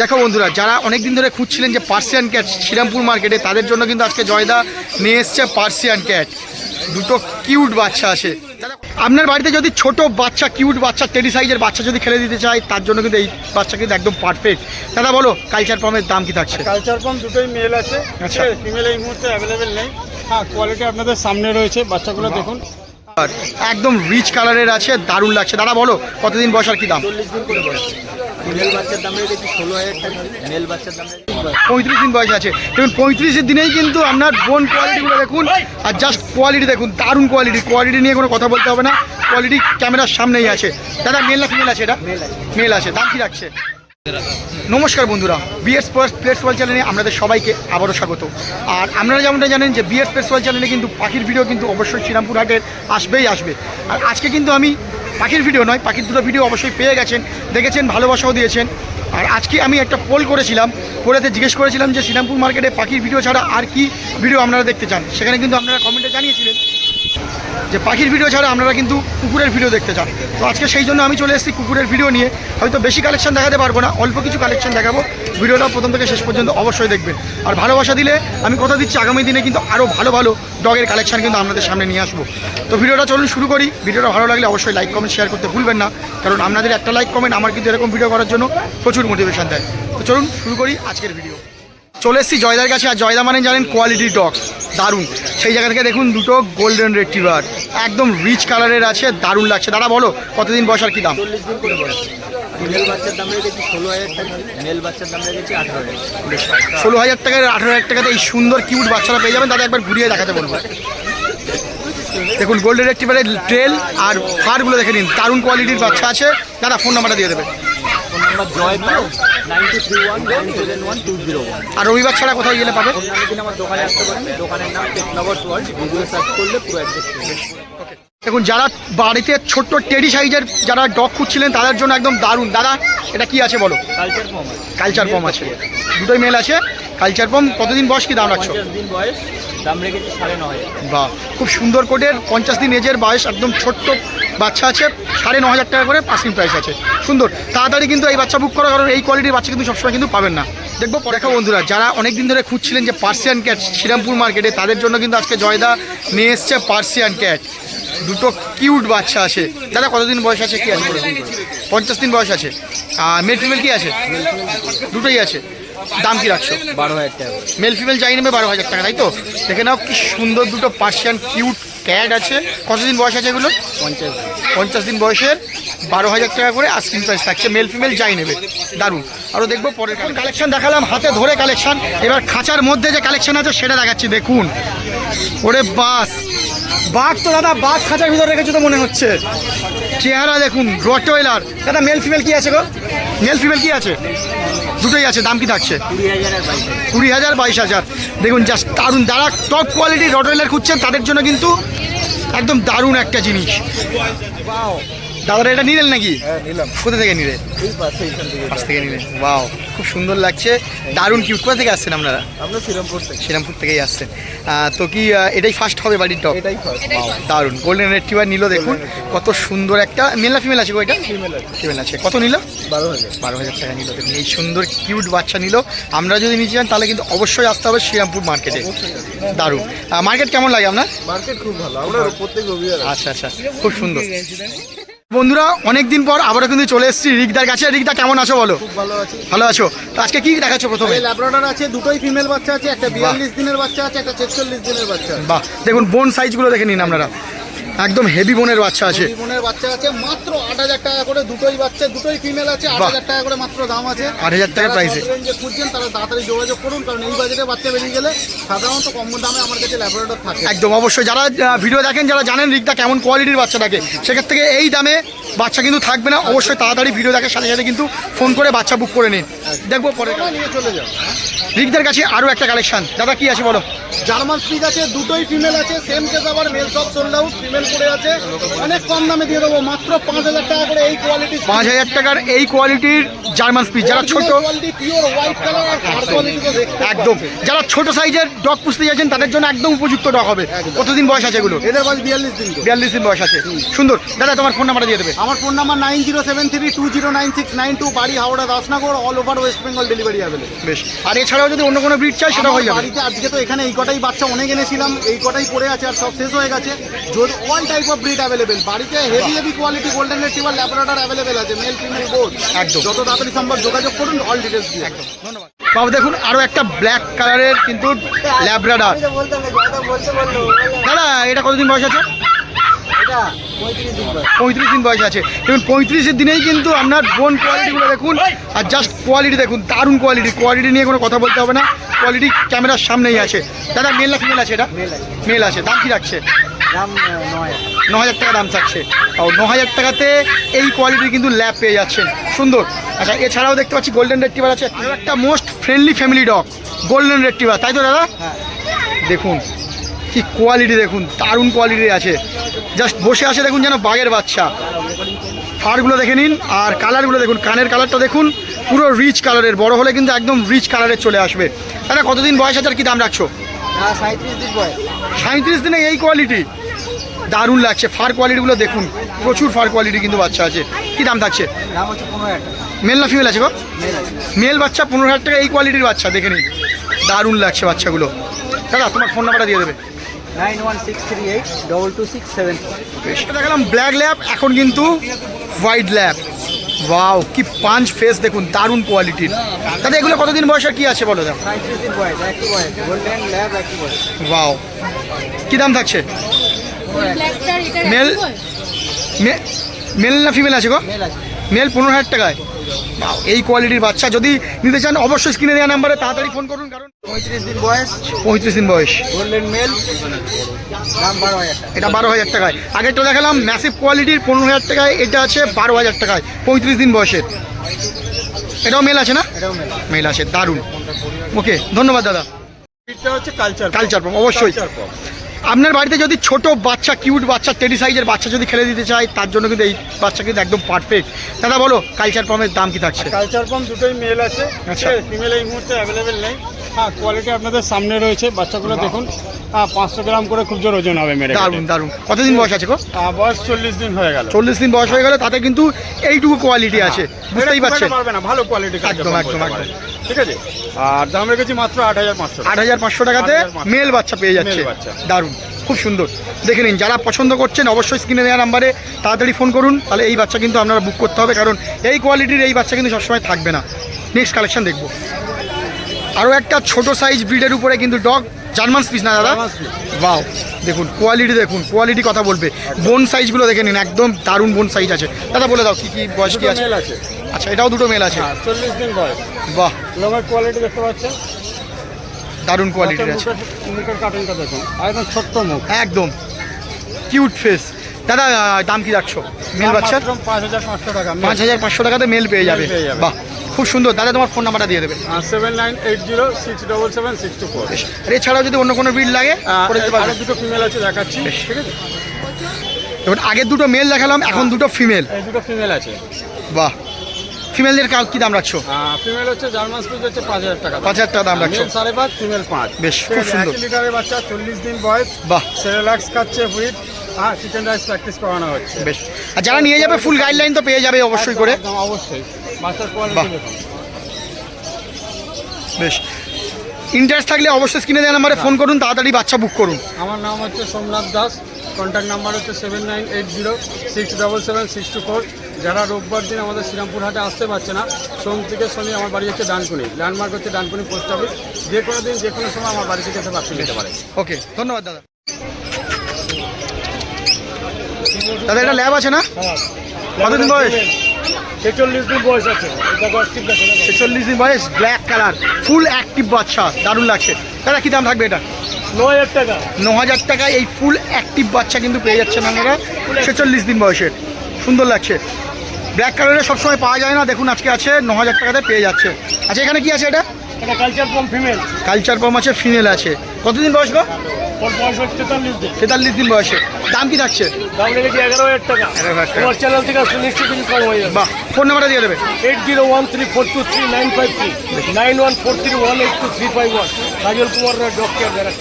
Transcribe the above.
দেখো বন্ধুরা যারা অনেকদিন ধরে খুঁজছিলেন যে পার্সিয়ান ক্যাট শ্রীরামপুর মার্কেটে তাদের জন্য কিন্তু আজকে জয়দা নিয়ে এসছে পার্সিয়ান ক্যাট দুটো কিউট বাচ্চা আছে। আপনার বাড়িতে যদি ছোট বাচ্চা কিউট বাচ্চা টেডি সাইজের বাচ্চা যদি খেলে দিতে চায় তার জন্য কিন্তু এই বাচ্চা কিন্তু একদম পারফেক্ট দাদা বলো কালচার পামের দাম কি থাকছে? কালচার পাম্প দুটোই মেল আছে। আচ্ছা। ফিমেল এই মুহূর্তে অ্যাভেলেবেল নেই। হ্যাঁ কোয়ালিটি আপনাদের সামনে রয়েছে। বাচ্চাগুলো দেখুন। একদম রিচ কালারের আছে দারুণ লাগছে। দাদা বলো কতদিন বসার কি দাম? চল্লিশ দিন করে বয়স। ফিমেল বাচ্চার দাম রেখেছি ষোলো হাজার টাকা। মেল বাচ্চার দাম পঁয়ত্রিশ দিন বয়স আছে। দেখুন পঁয়ত্রিশের দিনেই কিন্তু আপনার বোন কোয়ালিটিগুলো দেখুন আর জাস্ট কোয়ালিটি দেখুন দারুণ কোয়ালিটি কোয়ালিটি নিয়ে কোনো কথা বলতে হবে না। কোয়ালিটি ক্যামেরার সামনেই আছে। দাদা মেল না ফিমেল আছে এটা? মেল আছে। দাম কি রাখছে? নমস্কার বন্ধুরা। বিএস প্লেস ওয়াল চ্যানেলে আপনাদের সবাইকে আবারও স্বাগত। আর আপনারা যেমনটা জানেন যে বিএস প্লেস ওয়াল চ্যানেলে কিন্তু পাখির ভিডিও কিন্তু অবশ্যই শ্রীরামপুর হাটের আসবেই আসবে। আর আজকে কিন্তু আমি পাখির ভিডিও নয়, পাখির দুটো ভিডিও অবশ্যই পেয়ে গেছেন, দেখেছেন, ভালোবাসাও দিয়েছেন। আর আজকে আমি একটা পোল করেছিলাম, পোলেতে জিজ্ঞেস করেছিলাম যে শ্রীরামপুর মার্কেটে পাখির ভিডিও ছাড়া আর কি ভিডিও আপনারা দেখতে চান? সেখানে কিন্তু আপনারা কমেন্টে জানিয়েছিলেন। যে পাখির ভিডিও ছাড়া আপনারা কিন্তু কুকুরের ভিডিও দেখতে চান। তো আজকে সেই জন্য আমি চলে এসেছি কুকুরের ভিডিও নিয়ে। হয়তো বেশি কালেকশন দেখাতে পারব না, অল্প কিছু কালেকশন দেখাবো। ভিডিওটা প্রথম থেকে শেষ পর্যন্ত অবশ্যই দেখবেন। আর ভালোবাসা দিলে আমি কথা দিচ্ছি, আগামী দিনে কিন্তু আরও ভালো ভালো ডগের কালেকশন কিন্তু আপনাদের সামনে নিয়ে আসব। তো ভিডিওটা চলুন শুরু করি। ভিডিওটা ভালো লাগলে অবশ্যই লাইক কমেন্ট শেয়ার করতে ভুলবেন না। কারণ আপনাদের একটা লাইক কমেন্ট আমার কিন্তু এরকম ভিডিও করার জন্য প্রচুর মোটিভেশন দেয়। তো চলুন শুরু করি আজকের ভিডিও চলে এসেছি জয়দার কাছে আর জয়দা মানে জানেন কোয়ালিটি ডগ দারুণ। সেই জায়গা থেকে দেখুন দুটো গোল্ডেন রেট্রিভার একদম রিচ কালারের আছে দারুণ লাগছে। দাদা বলো কতদিন বসার কি দাম? বয়স। ষোলো হাজার টাকা আঠারো হাজার টাকার আঠারো হাজার টাকাতে এই সুন্দর কিউট বাচ্চারা পেয়ে যাবেন। দাদা একবার ঘুরিয়ে দেখাতে বলব। দেখুন গোল্ডেন রেক্টিভারের ট্রেল আর ফারগুলো দেখে নিন। দারুণ কোয়ালিটির বাচ্চা আছে। দাদা ফোন নাম্বারটা দিয়ে দেবে। নাম্বার জয় পাও nine two three one nine seven one two zero one. আর রবিবার ছাড়া কোথায় গেলে পাবে? অন্যান্য দিন আমার দোকানে আসতে পারেন। দোকানের নাম টেকনভার্স ওয়ার্ল্ড। গুগলে সার্চ করলে পুরো অ্যাড্রেস দেখুন যারা বাড়িতে ছোট্ট টেডি সাইজের যারা ডগ খুঁজছিলেন তাদের জন্য একদম দারুণ। দাদা এটা কি আছে বলো? কালচার আছে। কালচার পম আছে। দুটোই মেল আছে। কালচার পম কতদিন বয়স কি দাম রাখছো? দিন বয়স দাম রেখেছি সাড়ে ন হাজার। বা খুব সুন্দর কোটের পঞ্চাশ দিন এজের বয়স একদম ছোট্ট বাচ্চা আছে সাড়ে ন হাজার টাকা করে পাসিং প্রাইস আছে। সুন্দর। তাড়াতাড়ি কিন্তু এই বাচ্চা বুক করা কারণ এই কোয়ালিটির বাচ্চা কিন্তু সবসময় কিন্তু পাবেন না। দেখব পরে। দেখো বন্ধুরা যারা অনেক দিন ধরে খুঁজছিলেন যে পার্সিয়ান ক্যাট শ্রীরামপুর মার্কেটে তাদের জন্য কিন্তু আজকে জয়দা নিয়ে এসছে পার্সিয়ান ক্যাট দুটো কিউট বাচ্চা আছে। দাদা কতদিন বয়স আছে? কি আছে? পঞ্চাশ দিন বয়স আছে। আর মেল ফিমেল কি আছে? দুটোই আছে। দাম কি রাখছো? বারো হাজার টাকা। মেল ফিমেল চাই নেবে বারো হাজার টাকা তাই তো? দেখে নাও কি সুন্দর দুটো পার্সিয়ান কিউট ক্যাট আছে। কতদিন বয়স আছে এগুলো? পঞ্চাশ। পঞ্চাশ দিন বয়সের বারো হাজার টাকা করে আস্কিং প্রাইস থাকছে। মেল ফিমেল যাই নেবে। দারুণ। আরও দেখব পরের কালেকশন দেখালাম হাতে ধরে কালেকশন এবার খাঁচার মধ্যে যে কালেকশন আছে সেটা দেখাচ্ছি। দেখুন। ওরে বাস! বাঘ তো দাদা, বাঘ খাঁচার ভিতরে রেখেছো তো মনে হচ্ছে। চেহারা দেখুন রটওয়েলার দাদা মেল ফিমেল কি আছে গো? মেল ফিমেল কি আছে? দুটোই আছে, দাম কি থাকছে? কুড়ি হাজার, বাইশ হাজার। দেখুন জাস্ট দারুণ, যারা টপ কোয়ালিটির রটওয়েলার খুঁজছেন, তাদের জন্য কিন্তু একদম দারুণ একটা জিনিস। দাদারা এটা নিলেন নাকি? নিলাম। কোথা থেকে নিলে এই পাশে থেকে। পাশ থেকে নিলেন। বাও খুব সুন্দর লাগছে। দারুণ কিউট কোথা থেকে আসছেন আপনারা? আমরা শ্রীরামপুর থেকে। শ্রীরামপুর থেকেই আসছেন। তো কি এটাই ফার্স্ট হবে বাড়ির টপ এটাই ফার্স্ট দারুণ। গোল্ডেন রেট্রিভার নিল দেখুন। কত সুন্দর একটা মেল না ফিমেল আছে গো এটা? ফিমেল আছে। কত নিল? বারো হাজার। বারো হাজার টাকা নিল দেখুন। এই সুন্দর কিউট বাচ্চা নিল। আমরা যদি নিতে যান তাহলে কিন্তু অবশ্যই আসতে হবে শ্রীরামপুর মার্কেটে দারুণ। মার্কেট কেমন লাগে আপনার? মার্কেট খুব ভালো। আমরা প্রত্যেক আচ্ছা আচ্ছা। খুব সুন্দর। বন্ধুরা অনেকদিন পর আবারও কিন্তু চলে এসেছি রিকদার কাছে। রিকদা কেমন আছো বলো? খুব ভালো আছো। ভালো আছো? তো আজকে কি দেখাচ্ছ প্রথমে? ল্যাব্রাডর আছে দুটোই ফিমেল বাচ্চা আছে একটা বিয়াল্লিশ দিনের বাচ্চা আছে একটা ছেচল্লিশ দিনের বাচ্চা বাহ দেখুন বোন সাইজগুলো দেখে নিন আপনারা। একদম হেভি বোনের বাচ্চা আছে। বোনের বাচ্চা আছে মাত্র আট হাজার টাকা করে দুটোই বাচ্চা দুটোই ফিমেল আছে আট হাজার টাকা করে মাত্র দাম আছে। আট হাজার টাকা প্রাইসে range খুঁজছেন তারা তাড়াতাড়ি যোগাযোগ করুন কারণ এই বাজেটে বাচ্চা বেরিয়ে গেলে সাধারণত কম দামে আমার কাছে ল্যাবরেটর থাকে। একদম অবশ্যই। যারা ভিডিও দেখেন যারা জানেন রিকদা কেমন কোয়ালিটির বাচ্চা থাকে সেক্ষেত্রে থেকে এই দামে বাচ্চা কিন্তু থাকবে না। অবশ্যই তাড়াতাড়ি ভিডিও দেখার সাথে সাথে কিন্তু ফোন করে বাচ্চা বুক করে নিন। দেখব পরে। নিয়ে চলে যাও রিকদার কাছে আরও একটা কালেকশন দাদা কি আছে বলো? জার্মান স্পিচ আছে দুটোই ফিমেল আছে সেম কেস আবার মেল সব সোল্ড আউট ফিমেল পড়ে আছে। অনেক কম দামে দিয়ে দেবো মাত্র পাঁচ হাজার টাকা করে এই কোয়ালিটি পাঁচ হাজার টাকার এই কোয়ালিটির জার্মান স্পিচ যারা ছোট পিওর হোয়াইট কালার আর একদম। যারা ছোট সাইজের ডগ পুষতে যাচ্ছেন তাদের জন্য একদম উপযুক্ত ডগ হবে। কতদিন বয়স আছে এগুলো? এদের বয়স বিয়াল্লিশ দিন বিয়াল্লিশ দিন বয়স আছে। সুন্দর। দাদা তোমার ফোন নাম্বারটা দিয়ে দেবে। আমার phone number nine zero seven three two zero nine six nine two বাড়ি Howrah Dasnagar all over West Bengal delivery available বেশ। আর এছাড়াও যদি অন্য কোনো ব্রিড চাই সেটা হয়ে যাবে। বাড়িতে আজকে তো এখানে এই কটাই বাচ্চা অনেক এনেছিলাম এই কটাই পড়ে আছে আর সব শেষ হয়ে গেছে। যদি all type of breed available বাড়িতে heavy heavy quality golden retriever labrador available আছে মেল ফিমেল বোর্ড একদম। যত তাড়াতাড়ি সম্ভব যোগাযোগ করুন অল ডিটেলস দিয়ে। একদম। ধন্যবাদ। বাবু দেখুন আরও একটা ব্ল্যাক কালারের কিন্তু ল্যাব্রাডার দাদা এটা কতদিন বয়স আছে? পঁয়ত্রিশ দিন বয়স আছে। দেখুন পঁয়ত্রিশের দিনেই কিন্তু আপনার বোন কোয়ালিটিগুলো দেখুন আর জাস্ট কোয়ালিটি দেখুন দারুণ কোয়ালিটি কোয়ালিটি নিয়ে কোনো কথা বলতে হবে না। কোয়ালিটি ক্যামেরার সামনেই আছে। দাদা মেল না ফিমেল আছে এটা? মেল আছে। দাম কি রাখছে? ন হাজার। টাকা দাম থাকছে ও ন হাজার টাকাতে এই কোয়ালিটির কিন্তু ল্যাব পেয়ে যাচ্ছেন। সুন্দর। আচ্ছা এছাড়াও দেখতে পাচ্ছি গোল্ডেন রেট্টিভার আছে। একটা most friendly family dog golden retriever তাই তো দাদা? দেখুন কি কোয়ালিটি দেখুন দারুণ কোয়ালিটি আছে। জাস্ট বসে আছে দেখুন যেন বাঘের বাচ্চা। ফারগুলো দেখে নিন আর কালারগুলো দেখুন কানের কালারটা দেখুন। পুরো রিচ কালারের বড় হলে কিন্তু একদম রিচ কালারের চলে আসবে। দাদা কতদিন বয়স আছে আর কি দাম রাখছো? সাঁত্রিশ দিনে এই কোয়ালিটি দারুণ লাগছে ফার কোয়ালিটিগুলো দেখুন। প্রচুর ফার কোয়ালিটি কিন্তু বাচ্চা আছে। কি দাম থাকছে? মেল না ফিমেল আছে গো? মেল বাচ্চা পনেরো হাজার টাকা এই কোয়ালিটির বাচ্চা দেখে নিন। দারুণ লাগছে বাচ্চাগুলো। দাদা তোমার ফোন নাম্বারটা দিয়ে দেবে। Nine one six three eight double two six seven দেখালাম ব্ল্যাক ল্যাব এখন কিন্তু হোয়াইট ল্যাব ওয়াও কি পাঁচ ফেস দেখুন দারুণ কোয়ালিটির দাদা এগুলো কতদিন বয়সের কি আছে বলো বয়স ওয়াও কি দাম থাকছে? মেল মে- মেল না ফিমেল আছে গো? মেল পনেরো হাজার টাকায়। এই কোয়ালিটির বাচ্চা যদি নিতে চান অবশ্যই স্ক্রিনে দেওয়া নাম্বারে তাড়াতাড়ি ফোন করুন কারণ পঁয়ত্রিশ দিন বয়স। পঁয়ত্রিশ দিন বয়স। গোল্ডেন মেল এটা বারো হাজার টাকায়। আগেরটা দেখালাম ম্যাসিভ কোয়ালিটির পনেরো হাজার টাকায় এটা আছে বারো হাজার টাকায় পঁয়ত্রিশ দিন বয়সের। এটাও মেল আছে না? মেল মেল আছে। দারুণ। ওকে ধন্যবাদ দাদা। হচ্ছে কালচার কালচার অবশ্যই। আপনার বাড়িতে যদি ছোট বাচ্চা কিউট বাচ্চা টেডি সাইজের বাচ্চা যদি খেলে দিতে চায় তার জন্য কিন্তু এই বাচ্চা কিন্তু একদম পারফেক্ট দাদা বলো কালচার পমের দাম কি থাকছে? কালচার পাম্প দুটোই মেল আছে। আচ্ছা। ফিমেল এই মুহূর্তে অ্যাভেলেবেল নেই। হ্যাঁ কোয়ালিটি আপনাদের সামনে রয়েছে। বাচ্চাগুলো দেখুন হ্যাঁ পাঁচশো গ্রাম করে খুব জোর ওজন হবে মেরে দারুণ দারুণ। কতদিন বয়স আছে গো? বয়স চল্লিশ দিন হয়ে গেল। চল্লিশ দিন বয়স হয়ে গেলে তাতে কিন্তু এইটুকু কোয়ালিটি আছে। বুঝতেই পারছেন? পারবে না ভালো কোয়ালিটি একদম, একদম, একদম। ঠিক আছে? আর দাম রেখেছি মাত্র আট হাজার পাঁচশো আট হাজার পাঁচশো টাকাতে মেল বাচ্চা পেয়ে যাচ্ছে। বাচ্চা। দারুণ। খুব সুন্দর। দেখে নিন যারা পছন্দ করছেন অবশ্যই স্ক্রিনে দেওয়া নাম্বারে তাড়াতাড়ি ফোন করুন তাহলে এই বাচ্চা কিন্তু আপনারা বুক করতে হবে কারণ এই কোয়ালিটির এই বাচ্চা কিন্তু সবসময় থাকবে না। নেক্সট কালেকশন দেখব। আরও একটা ছোট সাইজ ব্রিডের উপরে কিন্তু ডগ জার্মান স্পিচ না দাদা? বাও দেখুন কোয়ালিটি দেখুন কোয়ালিটি কথা বলবে। বোন সাইজগুলো দেখে নিন একদম দারুণ বোন সাইজ আছে। দাদা বলে দাও কি কি বয়স কি আছে? আচ্ছা এটাও দুটো মেল আছে। হ্যাঁ চল্লিশ দিন বয়স। বাহ। কোয়ালিটি দেখতে পাচ্ছেন? দারুণ কোয়ালিটির আছে। মুখের- মুখের দেখুন। একদম ছোট্ট মুখ। একদম। কিউট ফেস দাদা দাম কি রাখছো? মেল বাচ্চার? পাঁচ হাজার পাঁচশো টাকা পাঁচ হাজার পাঁচশো টাকাতে মেল পেয়ে যাবে। বাহ। খুব সুন্দর। দাদা তোমার ফোন নাম্বারটা দিয়ে দেবে। Seven nine eight zero six double seven six two four আর এছাড়াও যদি অন্য কোনো বিল লাগে করে দিতে পারবে। দুটো ফিমেল আছে দেখাচ্ছি। ঠিক আছে? এবার আগের দুটো মেল দেখালাম এখন দুটো ফিমেল দুটো ফিমেল আছে। বাহ। ফিমেলদের কাউ কি দাম রাখছো? ফিমেল হচ্ছে জার্মান স্পিচ হচ্ছে পাঁচ হাজার টাকা। পাঁচ হাজার টাকা দাম রাখছো। সাড়ে পাঁচ ফিমেল পাঁচ। বেশ, খুব সুন্দর। লিটারের বাচ্চা চল্লিশ দিন বয়স। বাহ। সেরেলাক্স খাচ্ছে হুইট হ্যাঁ চিকেন রাইস প্র্যাকটিস করানো হচ্ছে। বেশ। আর যারা নিয়ে যাবে ফুল গাইডলাইন তো পেয়ে যাবে অবশ্যই করে। অবশ্যই। বেশ। ইন্টারেস্ট থাকলে অবশ্যই স্ক্রিনে দেওয়া নাম্বারে ফোন করুন তাড়াতাড়ি বাচ্চা বুক করুন। আমার নাম হচ্ছে সোমনাথ দাস কন্ট্যাক্ট নাম্বার হচ্ছে seven nine eight zero six double seven six two four যারা রোববার দিন আমাদের শ্রীরামপুর হাটে আসতে পারছে না সোম থেকে শনি আমার বাড়ি হচ্ছে ডানকুনি। ল্যান্ডমার্ক হচ্ছে ডানকুনি পোস্ট অফিস যে কোনো দিন যে কোনো সময় আমার বাড়ি থেকে এসে বাচ্চা নিতে পারে। ওকে ধন্যবাদ দাদা। দাদা এটা ল্যাব আছে না? কতদিন বয়স? ছেচল্লিশ দিন বয়স আছে। ছেচল্লিশ দিন বয়স ব্ল্যাক কালার ফুল অ্যাক্টিভ বাচ্চা দারুণ লাগছে। দাদা কি দাম থাকবে এটা? ন হাজার টাকা। ন হাজার টাকায় এই ফুল অ্যাক্টিভ বাচ্চা কিন্তু পেয়ে যাচ্ছেন আপনারা ছেচল্লিশ দিন বয়সের সুন্দর লাগছে। ব্ল্যাক কালারে সবসময় পাওয়া যায় না। দেখুন আজকে আছে ন হাজার টাকাতে পেয়ে যাচ্ছে। আচ্ছা এখানে কি আছে এটা? এটা culture pom female culture pom আছে ফিমেল আছে। কতদিন বয়স গো? ওর বয়স হচ্ছে দিন। তেতাল্লিশ দিন বয়সে। দাম কি থাকছে? দাম লেগেছে এগারো হাজার টাকা। এগারো তোমার চ্যানেল থেকে আসলে নিশ্চয়ই কিছু কম হয়ে যাবে বাহ ফোন নাম্বারটা দিয়ে দেবে। Eight zero one three four two three nine five three nine one four three one eight two three five one Kajal Kumar doctor যারা